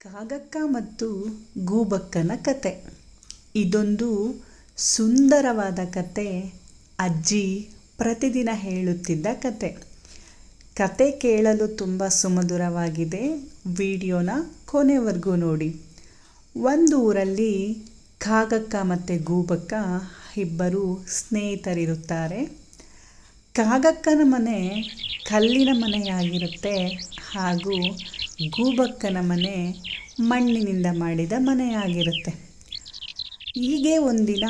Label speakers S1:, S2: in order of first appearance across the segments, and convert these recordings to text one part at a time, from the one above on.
S1: ಕಾಗಕ್ಕ ಮತ್ತು ಗೂಬಕ್ಕನ ಕತೆ. ಇದೊಂದು ಸುಂದರವಾದ ಕತೆ. ಅಜ್ಜಿ ಪ್ರತಿದಿನ ಹೇಳುತ್ತಿದ್ದ ಕತೆ. ಕತೆ ಕೇಳಲು ತುಂಬ ಸುಮಧುರವಾಗಿದೆ. ವಿಡಿಯೋನ ಕೊನೆವರೆಗೂ ನೋಡಿ. ಒಂದು ಊರಲ್ಲಿ ಕಾಗಕ್ಕ ಮತ್ತು ಗೂಬಕ್ಕ ಇಬ್ಬರು ಸ್ನೇಹಿತರಿರುತ್ತಾರೆ. ಕಾಗಕ್ಕನ ಮನೆ ಕಲ್ಲಿನ ಮನೆಯಾಗಿರುತ್ತೆ. ಹಾಗೂ ಗೂಬಕ್ಕನ ಮನೆ ಮಣ್ಣಿನಿಂದ ಮಾಡಿದ ಮನೆಯಾಗಿರುತ್ತೆ. ಹೀಗೆ ಒಂದಿನ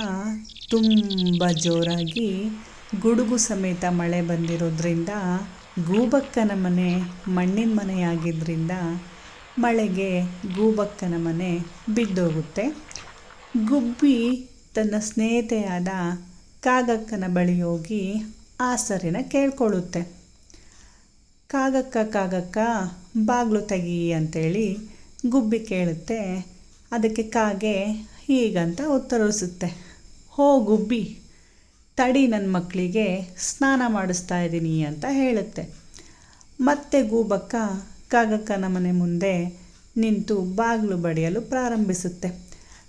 S1: ತುಂಬ ಜೋರಾಗಿ ಗುಡುಗು ಸಮೇತ ಮಳೆ ಬಂದಿರೋದ್ರಿಂದ ಗೂಬಕ್ಕನ ಮನೆ ಮಣ್ಣಿನ ಮನೆಯಾಗಿದ್ದರಿಂದ ಮಳೆಗೆ ಗೂಬಕ್ಕನ ಮನೆ ಬಿದ್ದೋಗುತ್ತೆ. ಗುಬ್ಬಿ ತನ್ನ ಸ್ನೇಹಿತೆಯಾದ ಕಾಗಕ್ಕನ ಬಳಿ ಹೋಗಿ ಆಸರೆನ ಕೇಳ್ಕೊಳ್ಳುತ್ತೆ. ಕಾಗಕ್ಕ ಕಾಗಕ್ಕ, ಬಾಗಿಲು ತೆಗಿ ಅಂತೇಳಿ ಗುಬ್ಬಿ ಕೇಳುತ್ತೆ. ಅದಕ್ಕೆ ಕಾಗೆ ಹೀಗಂತ ಉತ್ತರಿಸುತ್ತೆ ಹೋ ಗುಬ್ಬಿ, ತಡಿ ನನ್ನ ಮಕ್ಕಳಿಗೆ ಸ್ನಾನ ಮಾಡಿಸ್ತಾ ಇದ್ದೀನಿ ಅಂತ ಹೇಳುತ್ತೆ. ಮತ್ತೆ ಗೂಬಕ್ಕ ಕಾಗಕ್ಕನ ಮನೆ ಮುಂದೆ ನಿಂತು ಬಾಗಿಲು ಬಡಿಯಲು ಪ್ರಾರಂಭಿಸುತ್ತೆ.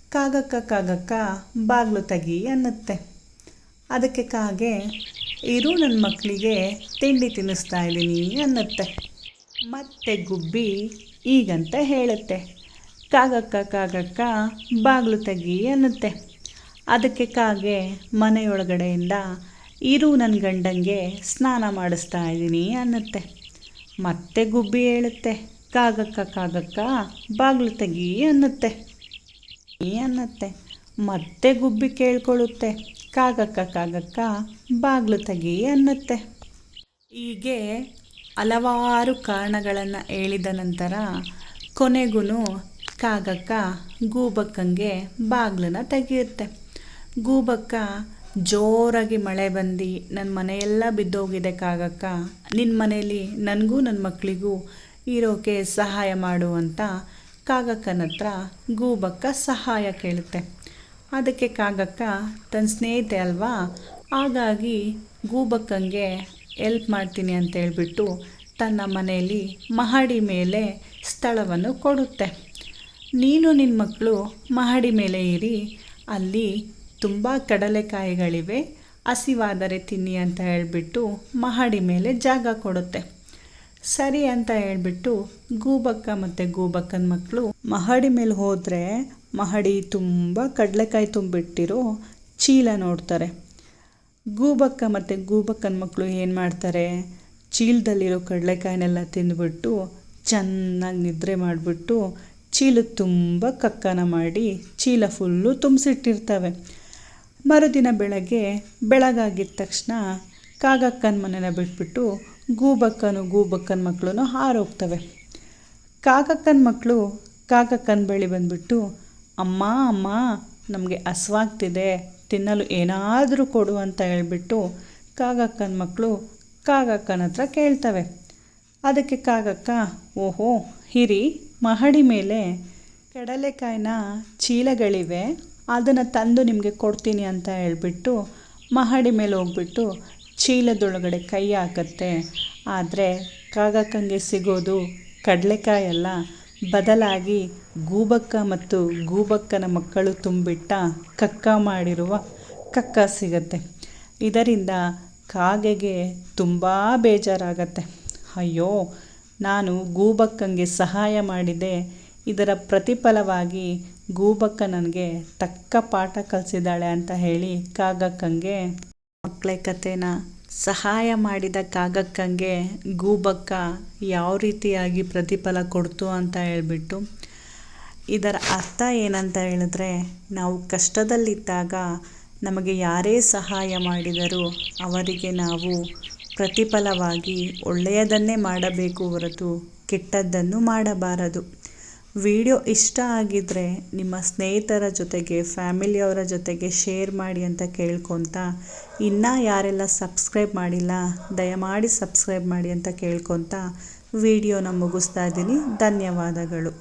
S1: ಕಾಗಕ್ಕ ಕಾಗಕ್ಕ, ಬಾಗಿಲು ತೆಗಿ ಅನ್ನುತ್ತೆ ಅದಕ್ಕೆ ಕಾಗೆ ಇರು ನನ್ನ ಮಕ್ಕಳಿಗೆ ತಿಂಡಿ ತಿನ್ನಿಸ್ತಾ ಇದ್ದೀನಿ ಅನ್ನತ್ತೆ. ಮತ್ತೆ ಗುಬ್ಬಿ ಈಗಂತ ಹೇಳುತ್ತೆ. ಕಾಗಕ್ಕ ಕಾಗಕ್ಕ ಬಾಗಿಲು ತೆಗಿ ಅನ್ನುತ್ತೆ. ಅದಕ್ಕೆ ಕಾಗೆ ಮನೆಯೊಳಗಡೆಯಿಂದ ಇರು ನನ್ನ ಗಂಡಂಗೆ ಸ್ನಾನ ಮಾಡಿಸ್ತಾ ಇದ್ದೀನಿ ಅನ್ನತ್ತೆ. ಮತ್ತೆ ಗುಬ್ಬಿ ಹೇಳುತ್ತೆ. ಕಾಗಕ್ಕ ಕಾಗಕ್ಕ ಬಾಗಿಲು ತೆಗಿ ಅನ್ನತ್ತೆ. ಅನ್ನತ್ತೆ. ಮತ್ತೆ ಗುಬ್ಬಿ ಕೇಳ್ಕೊಳ್ಳುತ್ತೆ. ಕಾಗಕ್ಕ ಕಾಗಕ್ಕ ಬಾಗಿಲು ತೆಗಿ ಅನ್ನತ್ತೆ. ಹೀಗೆ ಹಲವಾರು ಕಾರಣಗಳನ್ನು ಹೇಳಿದ ನಂತರ ಕೊನೆಗೂ ಕಾಗಕ್ಕ ಗೂಬಕ್ಕಂಗೆ ಬಾಗಿಲನ್ನ ತೆಗೆಯುತ್ತೆ. ಗೂಬಕ್ಕ, ಜೋರಾಗಿ ಮಳೆ ಬಂದು ನನ್ನ ಮನೆಯೆಲ್ಲ ಬಿದ್ದೋಗಿದೆ ಕಾಗಕ್ಕ ನಿನ್ನ ಮನೇಲಿ ನನಗೂ ನನ್ನ ಮಕ್ಕಳಿಗೂ ಇರೋಕೆ ಸಹಾಯ ಮಾಡು ಅಂತ ಕಾಗಕ್ಕನ ಹತ್ರ ಗೂಬಕ್ಕ ಸಹಾಯ ಕೇಳುತ್ತೆ. ಅದಕ್ಕೆ ಕಾಗಕ್ಕ ತನ್ನ ಸ್ನೇಹಿತೆ ಅಲ್ವಾ? ಹಾಗಾಗಿ ಗೂಬಕ್ಕಂಗೆ ಎಲ್ಪ್ ಮಾಡ್ತೀನಿ ಅಂತ ಹೇಳ್ಬಿಟ್ಟು ತನ್ನ ಮನೆಯಲ್ಲಿ ಮಹಡಿ ಮೇಲೆ ಸ್ಥಳವನ್ನು ಕೊಡುತ್ತೆ. ನೀನು ನಿನ್ನ ಮಕ್ಕಳು ಮಹಡಿ ಮೇಲೆ ಇರಿ ಅಲ್ಲಿ ತುಂಬ ಕಡಲೆಕಾಯಿಗಳಿವೆ, ಹಸಿವಾದರೆ ತಿನ್ನಿ ಅಂತ ಹೇಳಿಬಿಟ್ಟು ಮಹಡಿ ಮೇಲೆ ಜಾಗ ಕೊಡುತ್ತೆ. ಸರಿ ಅಂತ ಹೇಳ್ಬಿಟ್ಟು ಗೂಬಕ್ಕ ಮತ್ತು ಗೂಬಕ್ಕನ ಮಕ್ಕಳು ಮಹಡಿ ಮೇಲೆ ಹೋದರೆ ಮಹಡಿ ತುಂಬ ಕಡಲೆಕಾಯಿ ತುಂಬಿಟ್ಟಿರೋ ಚೀಲ ನೋಡ್ತಾರೆ. ಗೂಬಕ್ಕ ಮತ್ತು ಗೂಬಕ್ಕನ ಮಕ್ಕಳು ಏನು ಮಾಡ್ತಾರೆ? ಚೀಲದಲ್ಲಿರೋ ಕಡಲೆಕಾಯಿನೆಲ್ಲ ತಿಂದುಬಿಟ್ಟು ಚೆನ್ನಾಗಿ ನಿದ್ರೆ ಮಾಡಿಬಿಟ್ಟು ಚೀಲದ ತುಂಬ ಕಕ್ಕನ ಮಾಡಿ ಚೀಲ ಫುಲ್ಲು ತುಂಬಿಸಿಟ್ಟಿರ್ತವೆ. ಮರುದಿನ ಬೆಳಗ್ಗೆ ಬೆಳಗಾಗಿದ್ದ ತಕ್ಷಣ ಕಾಗಕ್ಕನ ಮನೆನ ಬಿಟ್ಬಿಟ್ಟು ಗೂಬಕ್ಕನು ಗೂಬಕ್ಕನ ಮಕ್ಕಳು ಹಾರೋಗ್ತವೆ. ಕಾಗಕ್ಕನ ಮಕ್ಕಳು ಕಾಗಕ್ಕನ ಬಳಿ ಬಂದುಬಿಟ್ಟು ಅಮ್ಮ ಅಮ್ಮ, ನಮಗೆ ಹಸ್ವಾಗ್ತಿದೆ ತಿನ್ನಲು ಏನಾದರೂ ಕೊಡು ಅಂತ ಹೇಳಿಬಿಟ್ಟು ಕಾಗಕ್ಕನ ಮಕ್ಕಳು ಕಾಗಕ್ಕನ ಹತ್ರ ಕೇಳ್ತವೆ. ಅದಕ್ಕೆ ಕಾಗಕ್ಕ, ಓಹೋ, ಹಿರಿ, ಮಹಡಿ ಮೇಲೆ ಕಡಲೆಕಾಯಿನ ಚೀಲಗಳಿವೆ, ಅದನ್ನು ತಂದು ನಿಮಗೆ ಕೊಡ್ತೀನಿ ಅಂತ ಹೇಳಿಬಿಟ್ಟು ಮಹಡಿ ಮೇಲೆ ಹೋಗ್ಬಿಟ್ಟು ಚೀಲದೊಳಗಡೆ ಕೈ ಹಾಕತ್ತೆ. ಆದರೆ ಕಾಗಕ್ಕಂಗೆ ಸಿಗೋದು ಕಡಲೆಕಾಯಲ್ಲ. ಬದಲಾಗಿ ಗೂಬಕ್ಕ ಮತ್ತು ಗೂಬಕ್ಕನ ಮಕ್ಕಳು ತುಂಬಿಟ್ಟ ಕಕ್ಕ ಮಾಡಿರುವ ಕಕ್ಕ ಸಿಗತ್ತೆ. ಇದರಿಂದ ಕಾಗೆಗೆ ತುಂಬ ಬೇಜಾರಾಗತ್ತೆ. ಅಯ್ಯೋ, ನಾನು ಗೂಬಕ್ಕಂಗೆ ಸಹಾಯ ಮಾಡಿದೆ. ಇದರ ಪ್ರತಿಫಲವಾಗಿ ಗೂಬಕ್ಕ ನನಗೆ ತಕ್ಕ ಪಾಠ ಕಲಿಸಿದ್ದಾಳೆ ಅಂತ ಹೇಳಿ ಕಾಗಕ್ಕಂಗೆ ಮಕ್ಕಳ ಕಥೆನ ಸಹಾಯ ಮಾಡಿದ ಕಾಗಕ್ಕಂಗೆ ಗೂಬಕ್ಕ ಯಾವ ರೀತಿಯಾಗಿ ಪ್ರತಿಫಲ ಕೊಡ್ತು ಅಂತ ಹೇಳಿಬಿಟ್ಟು, ಇದರ ಅರ್ಥ ಏನಂತ ಹೇಳಿದ್ರೆ, ನಾವು ಕಷ್ಟದಲ್ಲಿದ್ದಾಗ ನಮಗೆ ಯಾರೇ ಸಹಾಯ ಮಾಡಿದರೂ ಅವರಿಗೆ ನಾವು ಪ್ರತಿಫಲವಾಗಿ ಒಳ್ಳೆಯದನ್ನೇ ಮಾಡಬೇಕು ಹೊರತು ಕೆಟ್ಟದ್ದನ್ನು ಮಾಡಬಾರದು. ವಿಡಿಯೋ ಇಷ್ಟ ಆಗಿದ್ದರೆ ನಿಮ್ಮ ಸ್ನೇಹಿತರ ಜೊತೆಗೆ ಫ್ಯಾಮಿಲಿಯವರ ಜೊತೆಗೆ ಶೇರ್ ಮಾಡಿ ಅಂತ ಕೇಳ್ಕೊತ, ಇನ್ನೂ ಯಾರೆಲ್ಲ ಸಬ್ಸ್ಕ್ರೈಬ್ ಮಾಡಿಲ್ಲ, ದಯಮಾಡಿ ಸಬ್ಸ್ಕ್ರೈಬ್ ಮಾಡಿ ಅಂತ ಕೇಳ್ಕೊತ, ವಿಡಿಯೋನ ಮುಗಿಸ್ತಾ ಇದ್ದೀನಿ. ಧನ್ಯವಾದಗಳು.